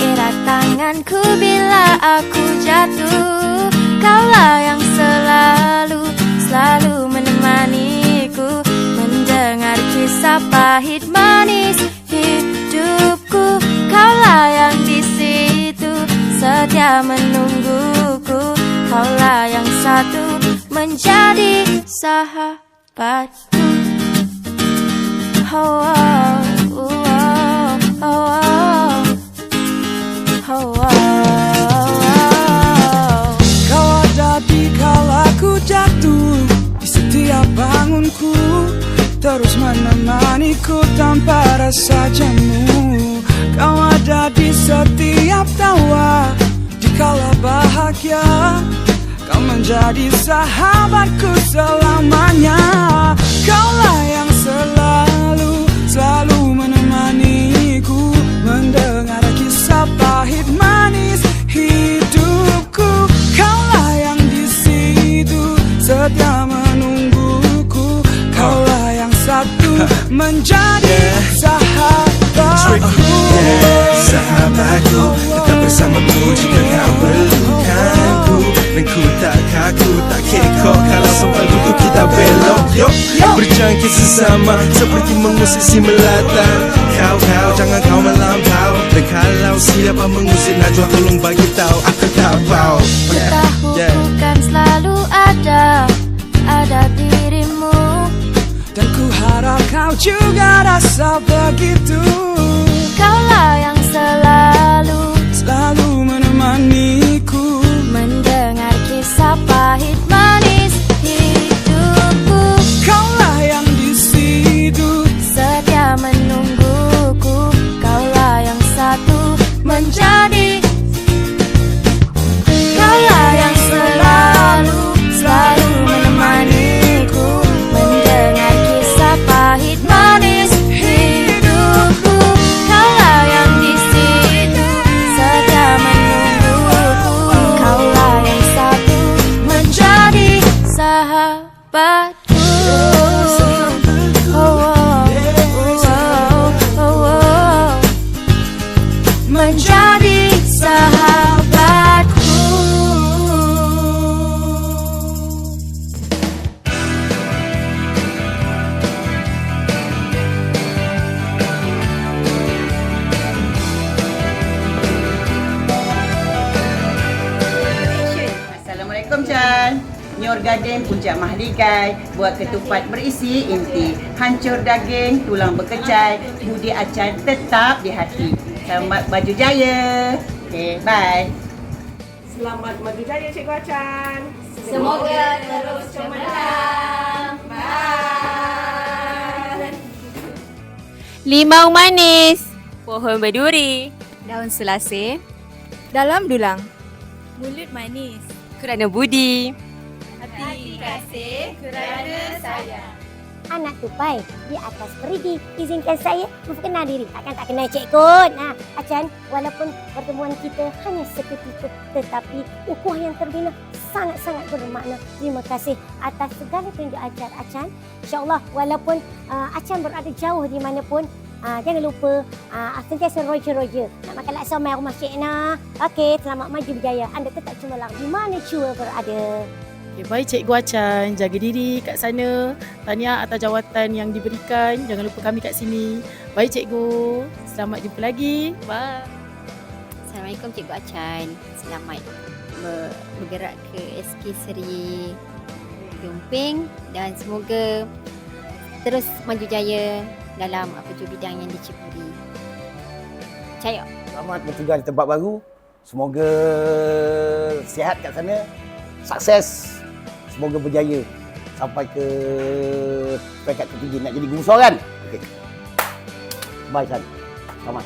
erat tanganku bila aku jatuh. Kaulah yang selalu, selalu menemaniku. Mendengar kisah pahit manis hidupku. Kaulah yang di situ setia menungguku. Kaulah yang satu menjadi sahabatku. Oh, oh, bangunku Terus menemaniku tanpa rasa jemu Kau ada di setiap tawa Di kala bahagia Kau menjadi sahabatku selamanya. Kaulah yang selalu, selalu menemaniku Mendengar kisah pahit manis hidupku. Kaulah yang di situ setia menjadi sahabatku. Sahabatku Tetap bersamaku jika kau perlukanku Dan ku tak kaku tak kekok Kalau sempat untuk kita belok. Yuk Berjangkit sesama Seperti mengusisi melata. Kau kau jangan kau melampau. Dan kalau siapa mengusir Najwa tolong bagi tahu Aku tak mau Ku tahu Yeah. bukan selalu ada. Ada harap kau juga rasa begitu. Kaulah yang selalu Selalu menemaniku Puncak Mahligai Buat ketupat berisi inti Hancur daging, tulang berkecai Budi acan tetap di hati. Selamat baju jaya. Okay, bye. Selamat maju jaya Cikgu Acan. Semoga terus cemerlang. Bye. Limau manis Pohon berduri Daun selasih Dalam dulang. Mulut manis Kerana budi Hati kasih kerana sayang anak tupai di atas perigi. Izinkan saya memperkenal diri. Takkan tak kenal cikgu. Nah, Acan, walaupun pertemuan kita hanya seketika tetapi ukuah yang terbina sangat-sangat bermakna. Terima kasih atas segala tunjuk ajar Acan. InsyaAllah walaupun uh, Acan berada jauh di mana pun, uh, jangan lupa uh, sentiasa roger-roger. Nak makan laksa mai rumah Cik. Okey, selamat maju berjaya. Anda tetap cemerlang di mana jua berada. Okay, baik Cikgu Acan, jaga diri kat sana. Tahniah atas jawatan yang diberikan. Jangan lupa kami kat sini. Baik Cikgu, selamat jumpa lagi. Bye. Assalamualaikum Cikgu Acan Selamat ber- bergerak ke SK Seri Yumping Dan semoga terus maju jaya dalam apa jua bidang yang diceburi Percaya Selamat bertugas di tempat baru. Semoga sihat kat sana. Sukses. Semoga berjaya sampai ke peringkat tertinggi nak jadi guru soaran. Okey. Bye San. Selamat.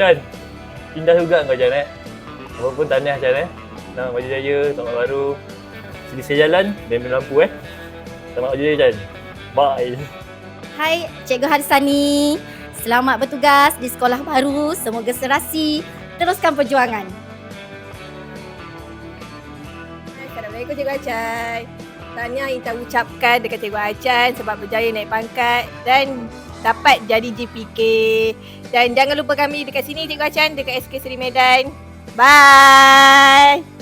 Chan, indah juga kau Chan eh. Walaupun tahniah Chan eh. Selamat maju jaya, selamat baru. Sini saya jalan, dan lampu eh. Selamat maju jaya Chan. Bye. Hai Cikgu Harisani Selamat bertugas di sekolah baru Semoga serasi Teruskan perjuangan Assalamualaikum Cikgu Acan. Tahniah Intan ucapkan dekat Cikgu Acan sebab berjaya naik pangkat dan dapat jadi GPK. Dan jangan lupa kami dekat sini Cikgu Acan dekat SK Seri Medan. Bye.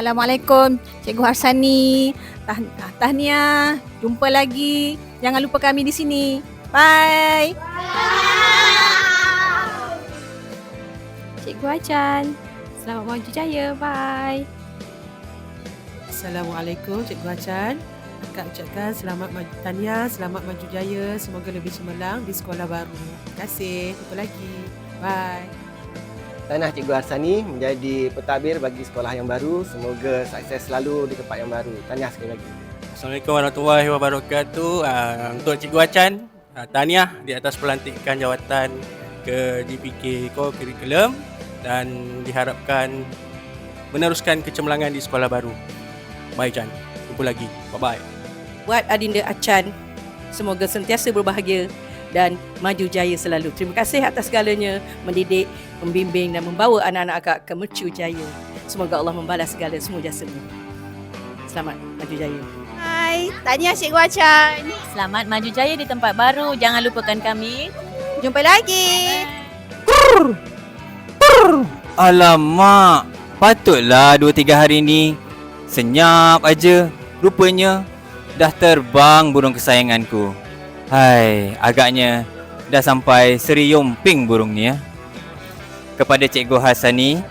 Assalamualaikum Cikgu Harsani. Tah, tahniah. Jumpa lagi. Jangan lupa kami di sini. Bye. Cikgu Acan. Selamat maju jaya. Bye. Assalamualaikum Cikgu Acan. Akak ucapkan selamat maju tahniah, selamat maju jaya, semoga lebih cemerlang di sekolah baru. Terima kasih. Jumpa lagi. Bye. Tanah Cikgu Harsani menjadi pentadbir bagi sekolah yang baru. Semoga sukses selalu di tempat yang baru. Tahniah sekali lagi. Assalamualaikum warahmatullahi wabarakatuh. Uh, untuk Cikgu Acan, uh, tahniah di atas pelantikan jawatan ke GPK Core Curriculum dan diharapkan meneruskan kecemerlangan di sekolah baru. Bye Chan. Jumpa lagi. Bye-bye. Buat Adinda Acan, semoga sentiasa berbahagia dan maju jaya selalu. Terima kasih atas segalanya mendidik, membimbing dan membawa anak-anak akak ke mercu jaya. Semoga Allah membalas segala semua jasamu. Selamat maju jaya. Hai, tahniah Cikgu Acan. Selamat maju jaya di tempat baru. Jangan lupakan kami. Jumpa lagi. Alamak, patutlah 2-3 hari ni senyap aja. Rupanya dah terbang burung kesayanganku. Hai, agaknya dah sampai Seri Yomping burung ni ya. Kepada Cikgu Hasani,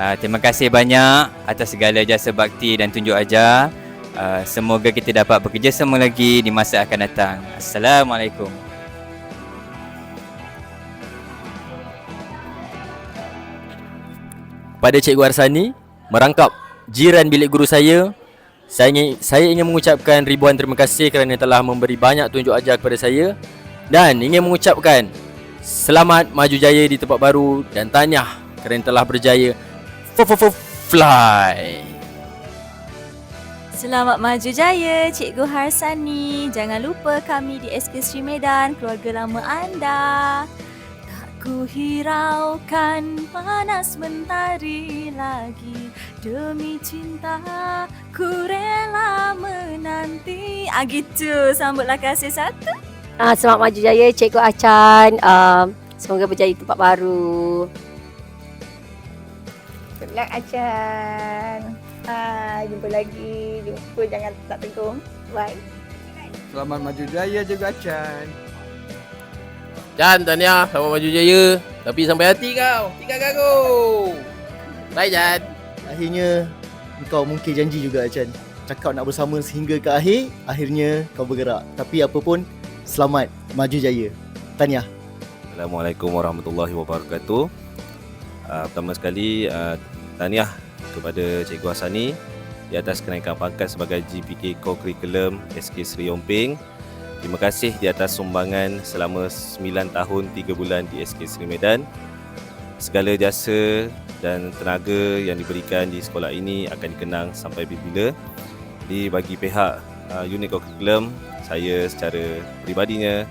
uh, terima kasih banyak atas segala jasa bakti dan tunjuk ajar. Uh, semoga kita dapat bekerjasama lagi di masa akan datang. Assalamualaikum. Pada Cikgu Arsani, merangkap jiran bilik guru saya, saya ingin, saya ingin mengucapkan ribuan terima kasih kerana telah memberi banyak tunjuk ajar kepada saya dan ingin mengucapkan selamat maju jaya di tempat baru dan tahniah kerana telah berjaya fly. Selamat maju jaya Cikgu Harsani. Jangan lupa kami di SK Sri Medan, keluarga lama anda. Ku hiraukan panas mentari lagi Demi cinta ku rela menanti Ah gitu, sambutlah kasih satu Ah, selamat maju jaya Cikgu Acan. Um, semoga berjaya di tempat baru. Good luck Acan. Hai, jumpa lagi. Jumpa jangan tak tegung. Bye. Selamat maju jaya Cikgu Acan. Chan, tahniah, selamat maju jaya. Tapi sampai hati kau, tinggalkan aku. Bye Chan. Akhirnya kau mungkin janji juga Chan. Cakap nak bersama sehingga ke akhir, akhirnya kau bergerak. Tapi apa pun, selamat maju jaya. Tahniah. Assalamualaikum warahmatullahi wabarakatuh. Uh, pertama sekali uh, tahniah kepada Cikgu Hasani di atas kenaikan pangkat sebagai GPK Core Curriculum SK Seri Yomping. Terima kasih di atas sumbangan selama 9 tahun 3 bulan di SK Seri Medan. Segala jasa dan tenaga yang diberikan di sekolah ini akan dikenang sampai bila-bila. Di bagi pihak uh, unit Curriculum, saya secara peribadinya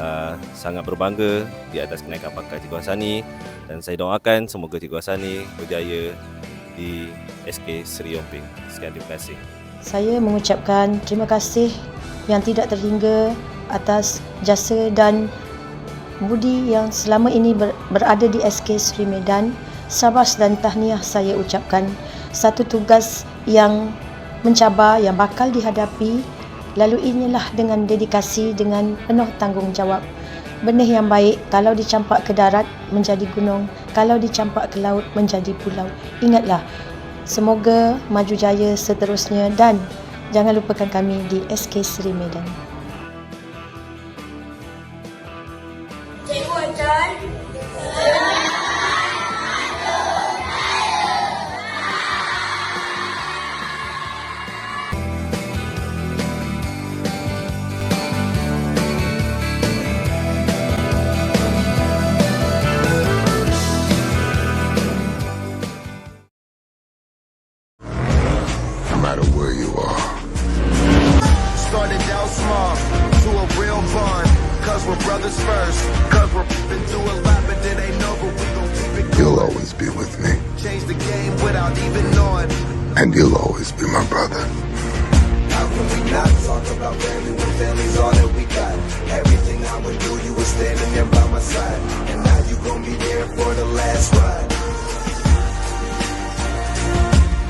uh, sangat berbangga di atas kenaikan pangkat Cikgu Hasani dan saya doakan semoga Cikgu Hasani berjaya di SK Seri Yomping. Sekian terima kasih. Saya mengucapkan terima kasih yang tidak terhingga atas jasa dan budi yang selama ini ber, berada di SK Sri Medan. Sabas dan tahniah saya ucapkan. Satu tugas yang mencabar yang bakal dihadapi lalu inilah dengan dedikasi dengan penuh tanggungjawab. Benih yang baik kalau dicampak ke darat menjadi gunung, kalau dicampak ke laut menjadi pulau. Ingatlah, semoga maju jaya seterusnya dan jangan lupakan kami di SK Sri Medan. and you'll always be my brother. How can we not talk about family when family's all that we got? Everything I would do, you were standing there by my side, and now you be there for the last ride.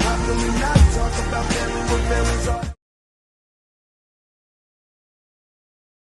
How can we not talk about family when family's all